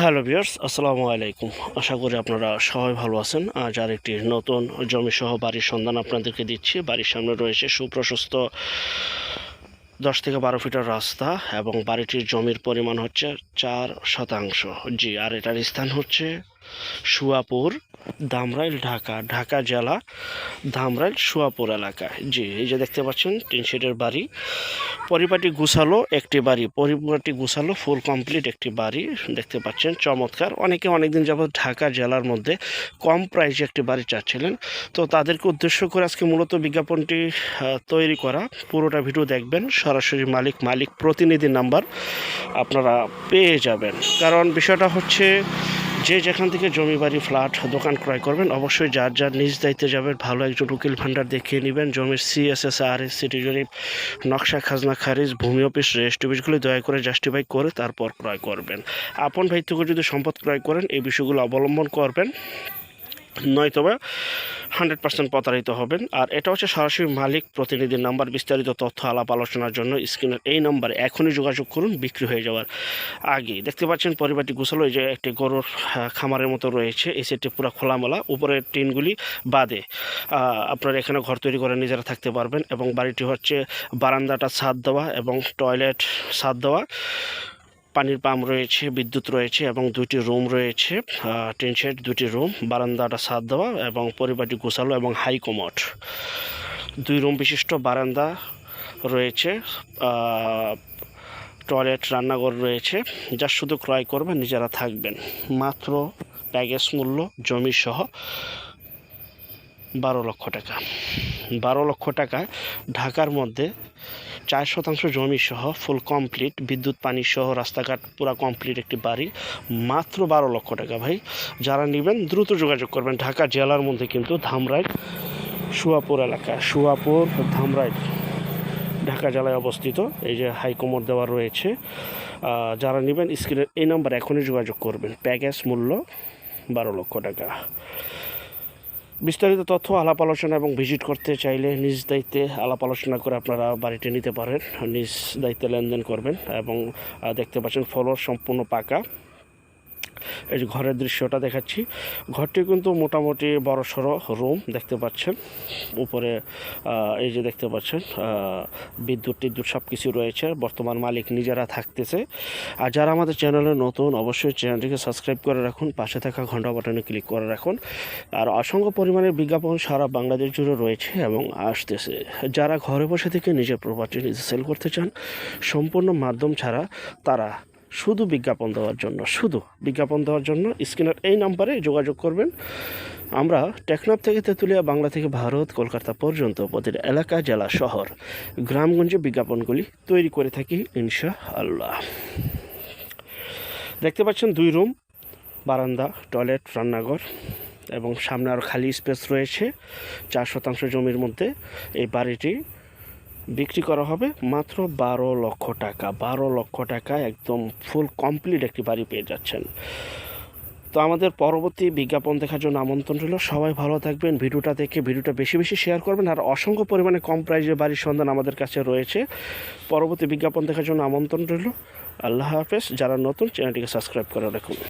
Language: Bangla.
হ্যালো ভিউয়ার্স, আসসালামু আলাইকুম। আশা করি আপনারা সবাই ভালো আছেন। আজ আর একটি নতুন জমিসহ বাড়ির সন্ধান আপনাদেরকে দিচ্ছি। বাড়ির সামনে রয়েছে সুপ্রশস্ত দশ থেকে বারো ফিটার রাস্তা এবং বাড়িটির জমির পরিমাণ হচ্ছে চার শতাংশ। জি, আর এটার স্থান হচ্ছে সুয়াপুর ধামরাইল ঢাকা ঢাকা জেলা ধামরাইল সুয়াপুর এলাকায় জি, এই যে দেখতে পাচ্ছেন, টিন শেডের বাড়ি। পরিপাটি গুছালো একটি বাড়ি, পরিপাটি গুছালো, ফুল কমপ্লিট একটি বাড়ি, দেখতে পাচ্ছেন, চমৎকার। অনেকে অনেকদিন যাবত ঢাকা জেলার মধ্যে কম প্রাইসে একটি বাড়ি চাচ্ছিলেন। তো তাদেরকে উদ্দেশ্য করে আজকে মূলত বিজ্ঞাপনটি তৈরি করা। পুরোটা ভিডিও দেখবেন, সরাসরি মালিক মালিক প্রতিনিধি নাম্বার আপনারা পেয়ে যাবেন। কারণ বিষয়টা হচ্ছে যে যেখান থেকে জমি বাড়ি, ফ্ল্যাট, দোকান ক্রয় করবেন, অবশ্যই যার যার নিজ দায়িত্বে যাবেন, ভালো একজন উকিল ভান্ডার দেখিয়ে নেবেন। জমির সিএসএস আর এস সিটি জরিপ, নকশা, খাজনা, খারিজ, ভূমি অফিস, রেস্ট অফিসগুলি দয়া করে জাস্টিফাই করে তারপর ক্রয় করবেন। আপন ভাই থেকে যদি সম্পদ ক্রয় করেন, এই বিষয়গুলো অবলম্বন করবেন। নয়তোবা হান্ড্রেড পার্সেন্ট প্রতারিত হবেন। আর এটা হচ্ছে সরাসরি মালিক প্রতিনিধির নাম্বার, বিস্তারিত তথ্য, আলাপ আলোচনার জন্য স্ক্রিনের এই নম্বরে এখনই যোগাযোগ করুন, বিক্রি হয়ে যাওয়ার আগে দেখতে পাচ্ছেন পরিবারটি গোছালো যে একটি গরুর খামারের মতো রয়েছে, এই সেটটি পুরো খোলামেলা, উপরের টিনগুলি বাদে। আপনারা এখানে ঘর তৈরি করে নিজেরা থাকতে পারবেন এবং বাড়িটি হচ্ছে বারান্দাটা ছাদ দেওয়া এবং টয়লেট ছাদ দেওয়া। পানির পাম্প রয়েছে, বিদ্যুৎ রয়েছে এবং দুটি রুম রয়েছে টিন শেড, দুটি রুম, বারান্দাটা ছাদ দেওয়া এবং পরিবারটি গোছালো এবং হাই কমোড। দুই রুম বিশিষ্ট, বারান্দা রয়েছে টয়লেট, রান্নাঘর রয়েছে, যা শুধু ক্রয় করবেন, নিজেরা থাকবেন। মাত্র প্যাকেজ মূল্য জমি সহ বারো লক্ষ টাকা। বারো লক্ষ টাকায় ঢাকার মধ্যে চার শতাংশ জমি সহ ফুল কমপ্লিট, বিদ্যুৎ, পানি সহ রাস্তাঘাট পুরো কমপ্লিট একটি বাড়ি, মাত্র বারো লক্ষ টাকা ভাই। যারা নেবেন দ্রুত যোগাযোগ করবেন ঢাকা জেলার মধ্যে কিন্তু ধামরাইল সুয়াপুর এলাকা। সুয়াপুর ধামরাইল ঢাকা জেলায় অবস্থিত। এই যে হাইকোমোড দেওয়া রয়েছে। যারা নেবেন স্ক্রিনের এই নাম্বার এখনই যোগাযোগ করবেন। প্যাকেজ মূল্য বারো লক্ষ টাকা। বিস্তারিত তথ্য আলাপ আলোচনা এবং ভিজিট করতে চাইলে নিজ দায়িত্বে আলাপ আলোচনা করে আপনারা বাড়িটি নিতে পারেন। নিজ দায়িত্বে লেনদেন করবেন এবং দেখতে পাচ্ছেন ফলোর সম্পূর্ণ পাকা। এই যে ঘরের দৃশ্যটা দেখাচ্ছি। ঘরটি কিন্তু মোটামুটি বড় সড়ো রুম দেখতে পাচ্ছেন। উপরে এই যে দেখতে পাচ্ছেন বিদ্যুৎ টিদ্যুৎ সব কিছু রয়েছে। বর্তমান মালিক নিজেরা থাকতেছে। আর যারা আমাদের চ্যানেলে নতুন, অবশ্যই চ্যানেলটিকে সাবস্ক্রাইব করে রাখুন। পাশে থাকা ঘণ্টা বাটনে ক্লিক করে রাখুন। আর অসংখ্য পরিমাণে বিজ্ঞাপন সারা বাংলাদেশ জুড়ে রয়েছে এবং আসতেছে। যারা ঘরে বসে থেকে নিজের প্রপার্টি নিজে সেল করতে চান, সম্পূর্ণ মাধ্যম ছাড়া তারা শুধু বিজ্ঞাপন দেওয়ার জন্য, শুধু বিজ্ঞাপন দেওয়ার জন্য। স্ক্রিনের এই নাম্বারে যোগাযোগ করবেন। আমরা টেকনাফ থেকে তেঁতুলিয়া, বাংলা থেকে ভারত, কলকাতা পর্যন্ত প্রতিটা এলাকা, জেলা, শহর, গ্রামগঞ্জে বিজ্ঞাপনগুলি তৈরি করে থাকি ইনশা আল্লাহ দেখতে পাচ্ছেন দুই রুম, বারান্দা, টয়লেট, রান্নাঘর, এবং সামনে আরও খালি স্পেস রয়েছে। চার শতাংশ জমির মধ্যে এই বাড়িটি বিক্রি করা হবে মাত্র বারো লক্ষ টাকা। বারো লক্ষ টাকা একদম ফুল কমপ্লিট একটি বাড়ি পেয়ে যাচ্ছেন। তো আমাদের পরবর্তী বিজ্ঞাপন দেখার জন্য আমন্ত্রণ রইল। সবাই ভালো থাকবেন। ভিডিওটা দেখে ভিডিওটা বেশি বেশি শেয়ার করবেন। আর অসংখ্য পরিমাণে কম প্রাইজে বাড়ির সন্ধান আমাদের কাছে রয়েছে। পরবর্তী বিজ্ঞাপন দেখার জন্য আমন্ত্রণ রইল। আল্লাহ হাফেজ। যারা নতুন চ্যানেলটিকে সাবস্ক্রাইব করে রাখুন।